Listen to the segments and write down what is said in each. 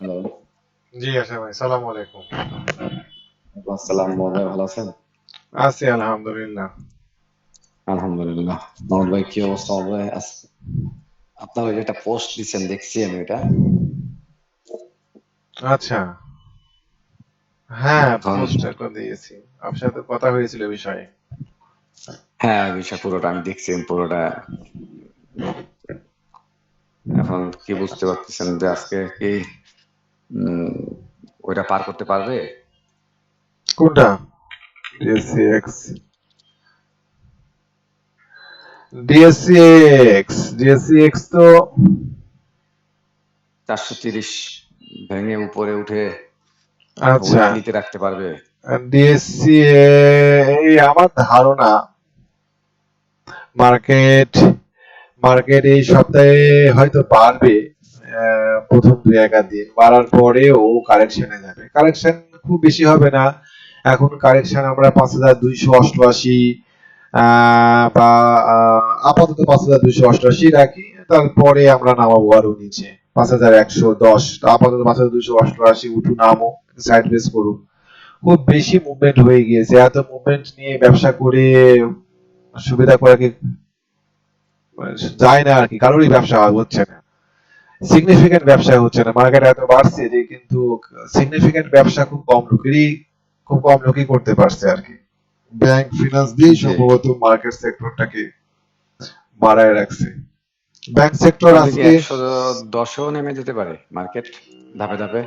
Hello. জি আশা ভাই সালাম আলাইকুম। আসসালাম ভাই ভালো আছেন? আছি আলহামদুলিল্লাহ। আলহামদুলিল্লাহ। মোহাম্মদ ভাই কি অবস্থা? আস- আপনার ওই একটা পোস্ট দিচ্ছেন দেখছি আমি এটা আচ্ছা। হ্যাঁ পোস্ট একটা দিয়েছি। আপনার সাথে কথা হয়েছিল বিষয়ে। হ্যাঁ বিষয় পুরোটা আমি দেখছি পুরোটা এখন কি বুঝতে পারতেছেন যে আজকে কি ওইটা পার করতে পারবে? কোনটা? DSC X DSC X DSC X তো চারশো তিরিশ ভেঙে উপরে উঠে আচ্ছা। নিতে রাখতে পারবে। ডিএসসি এই আমার ধারণা মার্কেট মার্কেট এই সপ্তাহে হয়তো বাড়বে। আহ, প্রথম দুই এক দিন বাড়ার পরে ও কারেকশনে যাবে। কারেকশন খুব বেশি হবে না। এখন কারেকশন আমরা পাঁচ হাজার দুইশো অষ্টআশি বা আপাতত পাঁচ হাজার দুইশো অষ্টআশি রাখি। তারপরে আমরা নামাবো আরও নিচে। পাঁচ হাজার একশো দশ। আপাতত পাঁচ হাজার দুইশো অষ্টআশি উঠু নামো সাইড বেস করুক খুব বেশি মুভমেন্ট হয়ে গিয়েছে। এত মুভমেন্ট নিয়ে ব্যবসা করে সুবিধা করা যায় না আর কি। কারোরই ব্যবসা হচ্ছে না। সিগনিফিকেন্ট ব্যবসা হচ্ছে না। মার্কেট এত বাড়ছে যে কিন্তু সিগনিফিকেন্ট ব্যবসা খুব কম লোকেরই খুব কম লোকই করতে পারছে আর কি। ব্যাংক ফিনান্স দিয়ে সম্ভবত মার্কেট সেক্টরটাকে বাড়ায় রাখছে। ব্যাংক সেক্টর আজকে একশো দশেও নেমে যেতে পারে মার্কেট ধাপে ধাপে?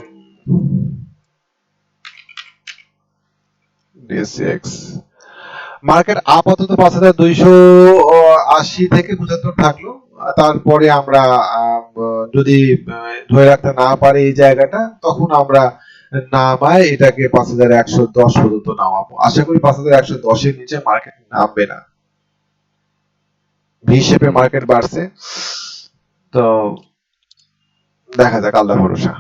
ডিএসএক্স মার্কেট আপাতত পাঁচ হাজার দুইশো আশি থেকে পঁচাত্তর থাকল। তারপরে আমরা যদি ধরে রাখতে না পারি এই জায়গাটা, তখন আমরা নামায় এটাকে পাঁচ হাজার একশো দশ পর্যন্ত নামাবো। আশা করি পাঁচ হাজার একশো দশের নিচে মার্কেট নামবে না। মার্কেট বাড়ছে। তো দেখা যাক আল্লাহ ভরসা।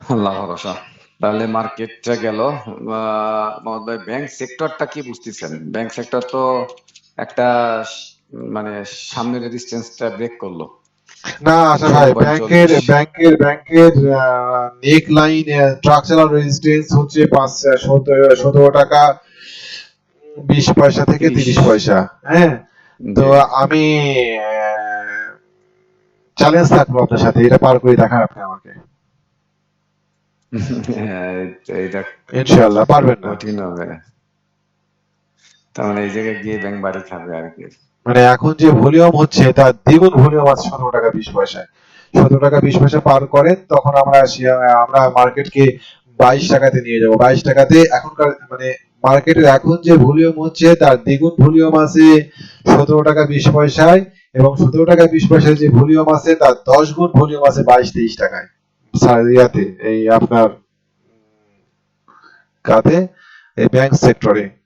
আল্লাহ ভরসা। তাহলে মার্কেটটা গেল। ব্যাংক সেক্টরটা কি বুঝতেছেন? ব্যাংক সেক্টর তো একটা মানে সামনে রেজিস্ট্যান্সটা ব্রেক করল। না আশা ভাই ব্যাংকের ব্যাংকের ব্যাংকের নেক লাইন স্ট্রাকচারাল রেজিস্ট্যান্স হচ্ছে পাঁচ সতেরো টাকা বিশ পয়সা থেকে তিরিশ। পয়সা হ্যাঁ? তো আমি চ্যালেঞ্জ থাকব আপনার সাথে এটা পার করে দেখান আপনি আমাকে। হ্যাঁ, এইটা ইনশাআল্লাহ পারবেন না। কঠিন হবে। তার মানে এই জায়গায় গিয়ে ব্যাংক বাড়ি খাবে আর কি। মানে এখন যে ভলিউম হচ্ছে তার দ্বিগুণ ভলিউম আছে সতেরো টাকা বিশ পয়সায়। সতেরো টাকা বিশ পয়সা পার করেন, তখন আমরা আমরা মার্কেটকে বাইশ টাকাতে নিয়ে যাব। বাইশ টাকাতে এখনকার মানে মার্কেটের এখন যে ভলিউম হচ্ছে, তার দ্বিগুণ ভলিউম আছে সতেরো টাকা বিশ পয়সায় এবং সতেরো টাকা বিশ পয়সায় যে ভলিউম আছে, তার দশ গুণ ভলিউম আছে বাইশ তেইশ টাকায়। সা- ইয়াতে, এই আপনার কাতে, এই ব্যাংক সেক্টরে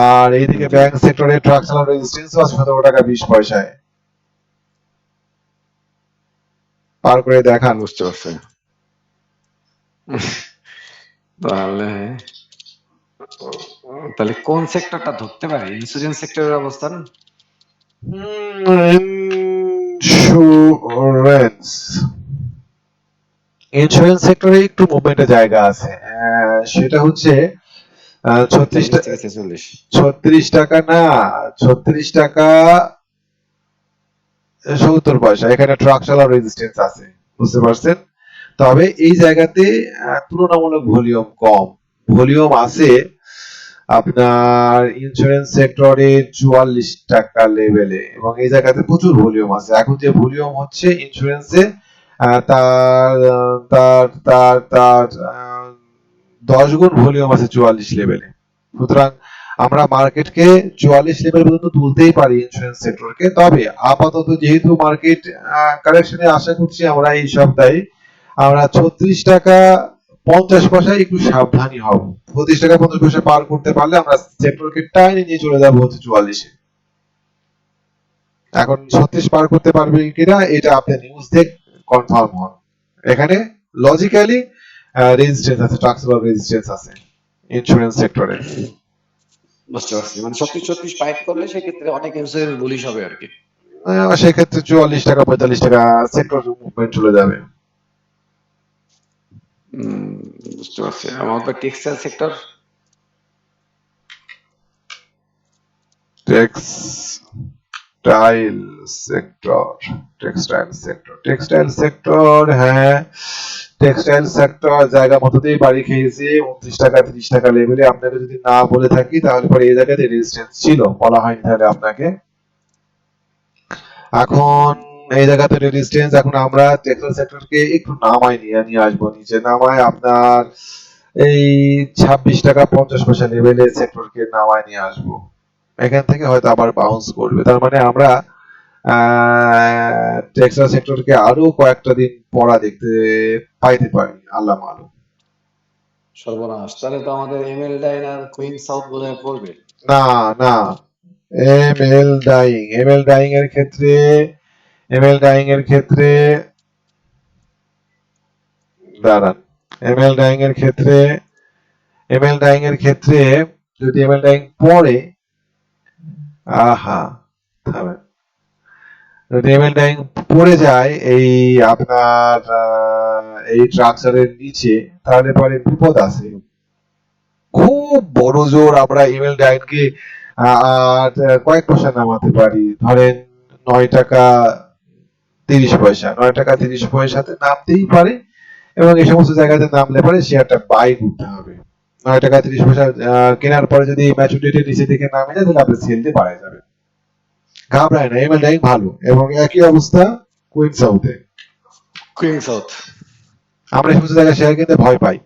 আর এইদিকে ব্যাংক সেক্টরে ট্রাকচারাল রেজিস্ট্যান্স আছে সতেরো টাকা বিশ পয়সায়। পার করে দেখান বুঝতে পারছি তাহলে তাহলে কোন সেক্টরটা ধরতে পারে? ইন্স্যুরেন্স সেক্টরের অবস্থান? ইন্স্যুরেন্স ইন্স্যুরেন্স সেক্টরে একটু মুভমেন্টের জায়গা আছে। সেটা হচ্ছে ছত্রিশ টাকা না ছত্রিশ টাকা সত্তর পয়সা। এখানে ট্রাক চালার রেজিস্ট্যান্স আছে বুঝতে পারছেন? তবে এই জায়গাতে তুলনামূলক ভলিউম কম। ভলিউম আছে আপনার ইন্স্যুরেন্স সেক্টরে চুয়াল্লিশ টাকা লেভেলে এবং এই জায়গাতে প্রচুর ভলিউম আছে। এখন যে ভলিউম হচ্ছে ইন্স্যুরেন্সে তার তার তার তার দশ গুণ ভলিউম আছে চুয়াল্লিশ লেভেলে সুতরাং আমরা মার্কেটকে চুয়াল্লিশ লেভেল পর্যন্ত তুলতেই পারি ইন্স্যুরেন্স সেক্টরকে তবে আপাতত যেহেতু মার্কেট কারেকশনে আশা করছি আমরা এই সপ্তাহে আমরা ছত্রিশ টাকা পঞ্চাশ পয়সায় একটু সাবধানী হব। পঁচিশ টাকা পঞ্চাশ পয়সা পার করতে পারলে আমরা সেক্টরকে টাইনে নিয়ে চলে যাব হচ্ছে চুয়াল্লিশে। এখন ছত্রিশ পার করতে পারবে কিনা, এটা আপনি নিউজ দেখ কনফার্ম হন এখানে লজিক্যালি রেজিস্ট্যান্স আছে ট্রান্সফার রেজিস্ট্যান্স আছে ইন্স্যুরেন্স সেক্টরে বুঝতে পারছি। মানে ছত্রিশ ছত্রিশ পাইপ করলে সেক্ষেত্রে অনেক ইন্স্যুরেন্স বুলিশ হবে আর কি। আহ, সেক্ষেত্রে চুয়াল্লিশ টাকা পঁয়তাল্লিশ টাকা সেক্টর মুভমেন্ট চলে যাবে। বুঝতে পারছি। আমাদের textile sector textile sector textile sector textile sector হ্যাঁ টেক্সটাইল সেক্টর জায়গা মতোতেই বাড়ি খেয়েছে, উনত্রিশ টাকা, তিরিশ টাকা লেভেলে আপনাকে যদি না বলে থাকি, তাহলে পরে এই জায়গাতে রেজিস্ট্যান্স ছিল, বলা হয়নি তাহলে আপনাকে। এখন এই জায়গাতে রেজিস্ট্যান্স এখন আমরা টেক্সটাইল সেক্টরকে একটু নামাই নিয়ে নিয়ে আসব নিচে। নামায় আপনার এই ছাব্বিশ টাকা, পঞ্চাশ পয়সা লেভেলে সেক্টরকে নামায় নিয়ে আসব। এখান থেকে হয়তো আবার বাউন্স করবে। তার মানে আমরা টেক্সটাইল সেক্টরকে আরও কয়েকটা দিন পড়া দেখতে পাইতে পারি আল্লাহ মালুম। সর্বনাশ। তাহলে তো আমাদের এমএল ডাইন আর কুইন সাউথ বোধহয় পড়বে। না না। M L dyeing M L dyeing এর ক্ষেত্রে এম এল ডাইং এর ক্ষেত্রে দাঁড়ান। এম এল ডাইং এর ক্ষেত্রে এম এল ডাইং এর ক্ষেত্রে যদি এম এল ডাইং পড়ে আহা থামেন ডাইং পড়ে যায় এই আপনার এই নিচে, তাহলে পরে বিপদ আছে। খুব বড় জোর আমরা ইমেল ডাইনকে কয়েক পয়সা নামাতে পারি। ধরেন নয় টাকা তিরিশ পয়সা, নয় টাকা তিরিশ পয়সাতে নামতেই পারে এবং এই সমস্ত জায়গাতে নামলে পরে শেয়ারটা বাই করতে হবে। নয় টাকা তিরিশ পয়সা কেনার পরে যদি ম্যাচুরিটির নিচে থেকে নামে যায় তাহলে আপনার সেল দিয়ে বাড়ায় যাবে। ঘাবড়ায় না ইমেল ডাইন ভালো। এবং একই অবস্থা কুইন সাউথে কুইন সাউথ আমরা এই সমস্ত জায়গায় শেয়ার কিনতে ভয় পাই।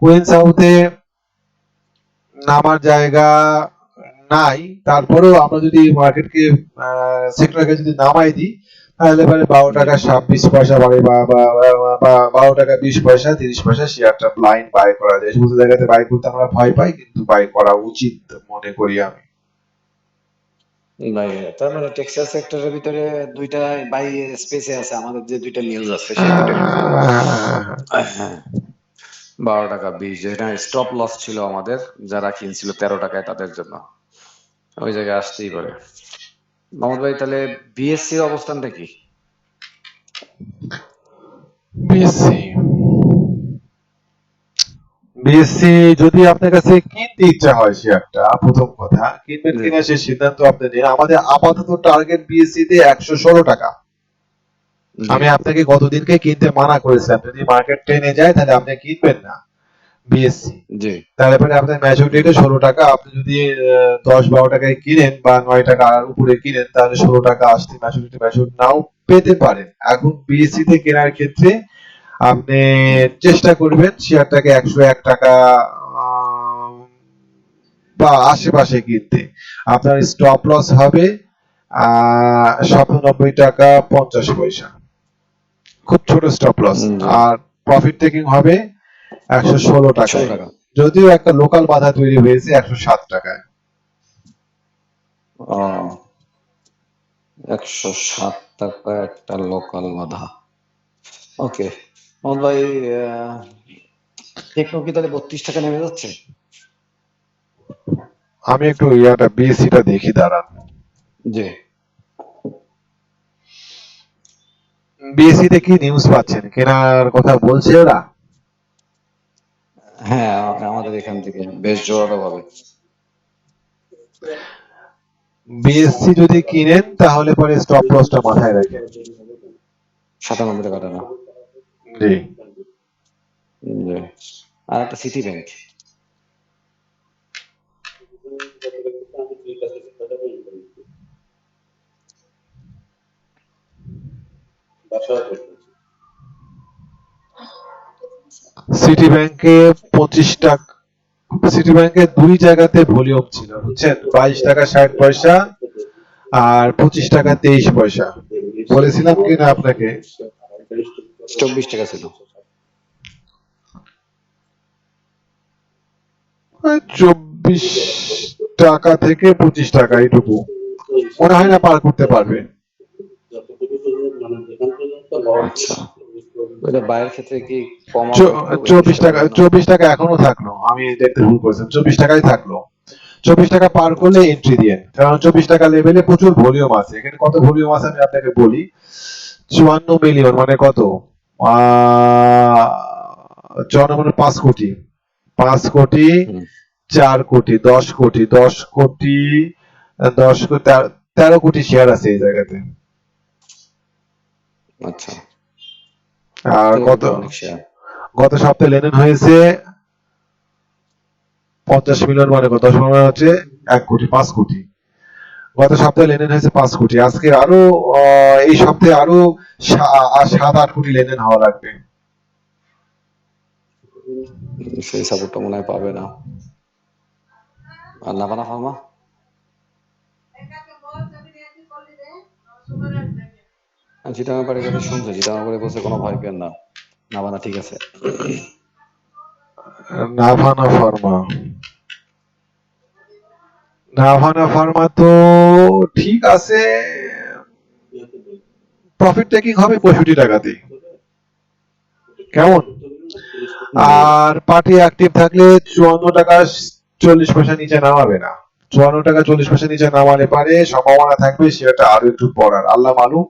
কুইন সাউথে নামার জায়গা নাই। তারপরেও আমরা যদি মার্কেটকে সেক্টরকে যদি নামাই দিই পরে বারো টাকা ছাব্বিশ পয়সা বা- বারো টাকা বিশ পয়সা, তিরিশ পয়সা শেয়ারটা ব্লাইন্ড বাই করা যায়। সমস্ত জায়গাতে বাই করতে আমরা ভয় পাই, কিন্তু বাই করা উচিত মনে করি আমি। তার মানে টেক্সটাইল সেক্টরের ভিতরে দুইটা বাই স্পেসে আছে, আমাদের যে দুইটা নিউজ আছে হ্যাঁ। বারো টাকা বিশ যেটা স্টপ লস ছিল আমাদের, যারা কিনছিল তেরো টাকায় তাদের জন্য। ওই জায়গায় আসতেই পারে। মোহাম্মদ ভাই তাহলে বিএসসি এর অবস্থানটা কি? বিএসসি বিএসসি যদি আপনার কাছে কিনতে ইচ্ছা হয় শেয়ারটা প্রথম কথা কিনবেন। কিনা সে সিদ্ধান্ত আপনি নিন। আমাদের আপাতত টার্গেট বিএসসি তে একশো ষোলো টাকা। আমি আপনাকে গতদিনকে কিনতে মানা করেছিলাম। যদি মার্কেট টেনে যায় তাহলে আপনি কিনবেন না। বিএসসি জি। তাহলে পরে আপনার ম্যাচুরিটি ষোলো টাকা। আপনি যদি দশ বারো টাকায় কিনেন বা নয় টাকা উপরে কিনেন তাহলে ষোলো টাকা আসতে ম্যাচুরিটি ম্যাচুর নাও পেতে পারেন। এখন বিএসসি তে কেনার ক্ষেত্রে আপনি চেষ্টা করবেন শেয়ারটাকে একশো এক টাকা বা আশেপাশে কিনতে। আপনার স্টপ লস হবে সাতানব্বই টাকা পঞ্চাশ পয়সা। খুব ছোট স্টপ লস আর প্রফিট টেকিং হবে একশো ষোলো টাকা। যদিও একটা লোকাল বাধা তৈরি হয়েছে একশো সাত টাকায়। একশো সাত টাকা একটা লোকাল বাধা। ওকে ভাই টেকনো কি তাহলে বত্রিশ টাকা নেমে যাচ্ছে? আমি একটু ইয়াটা বিএসসি টা দেখি দাঁড়ান। জি। বিএসসি তে কি নিউজ পাচ্ছেন? কেনার কথা বলছে ওরা? হ্যাঁ আমাদের এখান থেকে বেশ জোরালো ভাবে। বিএসসি যদি কিনেন তাহলে পরে স্টপ লসটা মাথায় রাখেন। সাতানব্বই টাকা টাকা। জি। আর একটা সিটি ব্যাংক সিটি ব্যাংকে পঁচিশ টাকা সিটি ব্যাংকে দুই জায়গাতে ভলিউম ছিল বুঝছেন? বাইশ টাকা ষাট পয়সা আর পঁচিশ টাকা তেইশ পয়সা। বলেছিলাম কিনা আপনাকে? চব্বিশ টাকা ছিল। চব্বিশ টাকা থেকে পঁচিশ টাকা এইটুকু। মনে হয় না পার করতে পারবে। আচ্ছা। বাইরের ক্ষেত্রে কি কম চব্বিশ টাকা চব্বিশ টাকা এখনও থাকল। আমি দেখতে ভুল করেছিলাম। চব্বিশ টাকাই থাকল। চব্বিশ টাকা পার করলে এন্ট্রি দিয়ে। কারণ চব্বিশ টাকা লেভেলে প্রচুর ভলিউম আছে। এখানে কত ভলিউম আছে আমি আপনাকে বলি। চুয়ান্ন মিলিয়ন মানে কত? চুয়ান্ন মানে পাঁচ কোটি। পাঁচ কোটি চার কোটি দশ কোটি। দশ কোটি দশ কোটি তেরো কোটি শেয়ার আছে এই জায়গাতে। আচ্ছা। আর তো কত অনেক শেয়ার গত সপ্তাহে লেনদেন হয়েছে পঞ্চাশ মিলিয়ন মানে কত? দশ মিলিয়ন হচ্ছে এক কোটি পাঁচ কোটি। গত সপ্তাহে লেনদেন হয়েছে পাঁচ কোটি। আজকে আরও আহ, এই সপ্তাহে আরও সাত আট কোটি লেনদেন হওয়া লাগবে। সেই সাপোর্টটা মনে হয় পাবে না। আর নাভানা ফার্মা? কথা শুনছে বলছে, কোনো ভয় পেন না। নাভানা, ঠিক আছে? নাভানা ফার্মা। নাভানা ফার্মা তো ঠিক আছে। প্রফিট টেকিং হবে পঁয়ষট্টি কেমন? আর পার্টি অ্যাক্টিভ থাকলে চুয়ান্ন টাকা চল্লিশ পয়সা নিচে নামাবে না। চুয়ান্ন টাকা চল্লিশ পয়সা নিচে নামালে পারে, সম্ভাবনা থাকবে সেটা আরও একটু পড়ার। আল্লাহ মালুম।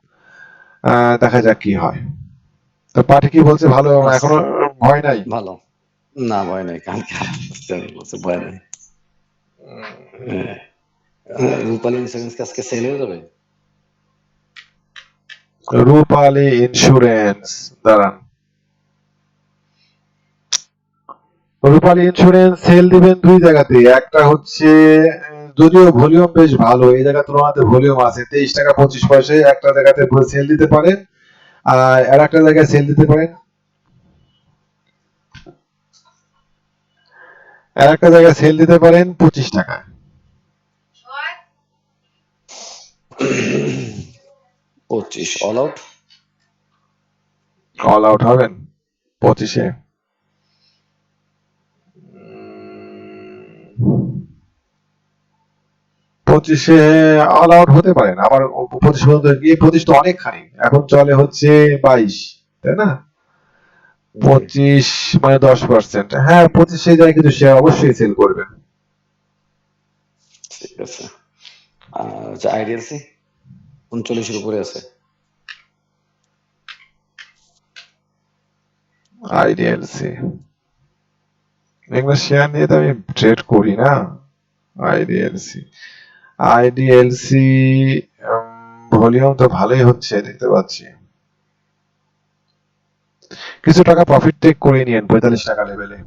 দেখা যাক কি হয়। তো পার্টি কি বলছে? ভালো এখনও ভয় নাই? ভালো। না ভয় নাই কালকে বলছে ভয় নাই। হ্যাঁ। রূপালী ইন্স্যুরেন্স আজকে সেল হয়ে যাবে? রূপালী ইন্স্যুরেন্স দাঁড়ান। রূপালী ইন্স্যুরেন্স সেল দিবেন দুই জায়গাতে একটা হচ্ছে যদিও ভলিউম বেশ ভালো এই জায়গা তুলনাতে ভলিউম আছে। তেইশ টাকা পঁচিশ পয়সায় একটা জায়গাতে সেল দিতে পারেন আর আর একটা জায়গায় সেল দিতে পারেন। আর একটা জায়গায় সেল দিতে পারেন পঁচিশ টাকা। পঁচিশ অল আউট অল আউট হবেন পঁচিশে। পঁচিশে অল আউট হতে পারেন আবার পঁচিশ পর্যন্ত গিয়ে পঁচিশ তো অনেকখানি। এখন চলে হচ্ছে বাইশ তাই না? পঁচিশ মানে দশ পার্সেন্ট হ্যাঁ পঁচিশে যায় কিন্তু শেয়ার অবশ্যই সেল করবেন ঠিক আছে। আচ্ছা আইডিএলসি উনচল্লিশের উপরে আছে। আইডিএলসি এগুলো শেয়ার নিয়ে তো আমি ট্রেড করি না। আইডিএলসি আইডিএলসি ভলিউম তো ভালোই হচ্ছে দেখতে পাচ্ছি। কিছু টাকা প্রফিট টেক করে নিয়েন পঁয়তাল্লিশ টাকা লেভেলে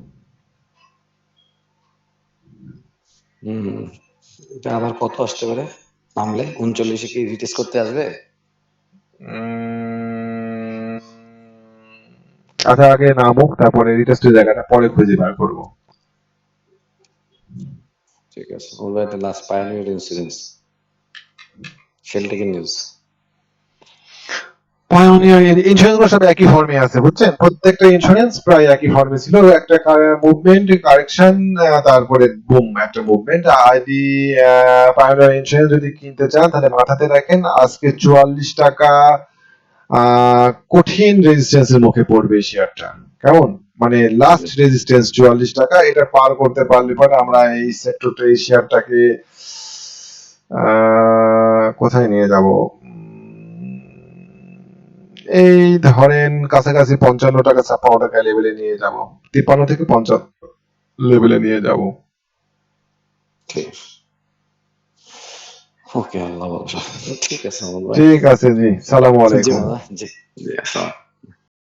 হম এটা আবার কত আসতে পারে? নামলে উনচল্লিশে কি রিটেস্ট করতে আসবে? আচ্ছা আগে নামুক তারপরে রিটেস্টের জায়গাটা পরে খুঁজে বার করব। ঠিক আছে। ওর বাড়িতে লাস্ট পায়োনিয়ার ইন্স্যুরেন্স শেলটেকের নিউজ পায়োনিয়ার ইন্স্যুরেন্সগুলো সব একই ফর্মে আছে, বুঝছেন? প্রত্যেকটা ইন্স্যুরেন্স প্রায় একই ফর্মে ছিল। একটা মুভমেন্ট কারেকশন তারপরে বুম একটা মুভমেন্ট আইডি পায়োনিয়ার ইন্স্যুরেন্স যদি কিনতে চান, তাহলে মাথাতে রাখেন, আজকে চুয়াল্লিশ টাকা কঠিন রেজিস্ট্যান্সের মুখে পড়বে শেয়ারটা কেমন? মানে লাস্ট রেজিস্ট্যান্স চুয়াল্লিশ টাকা এটা পার করতে পারলে পরে আমরা এই সেক্টরটা এই শেয়ারটাকে কোথায় নিয়ে যাব? এই ধরেন কাছাকাছি পঞ্চান্ন টাকা ছাপ্পান্ন টাকা লেভেলে নিয়ে যাব। তিপ্পান্ন থেকে পঞ্চান্ন লেভেলে নিয়ে যাব। ঠিক। ওকে আল্লাহ ঠিক আছে ঠিক আছে জি সালাম আলাইকুম। জি জি আসসালাম।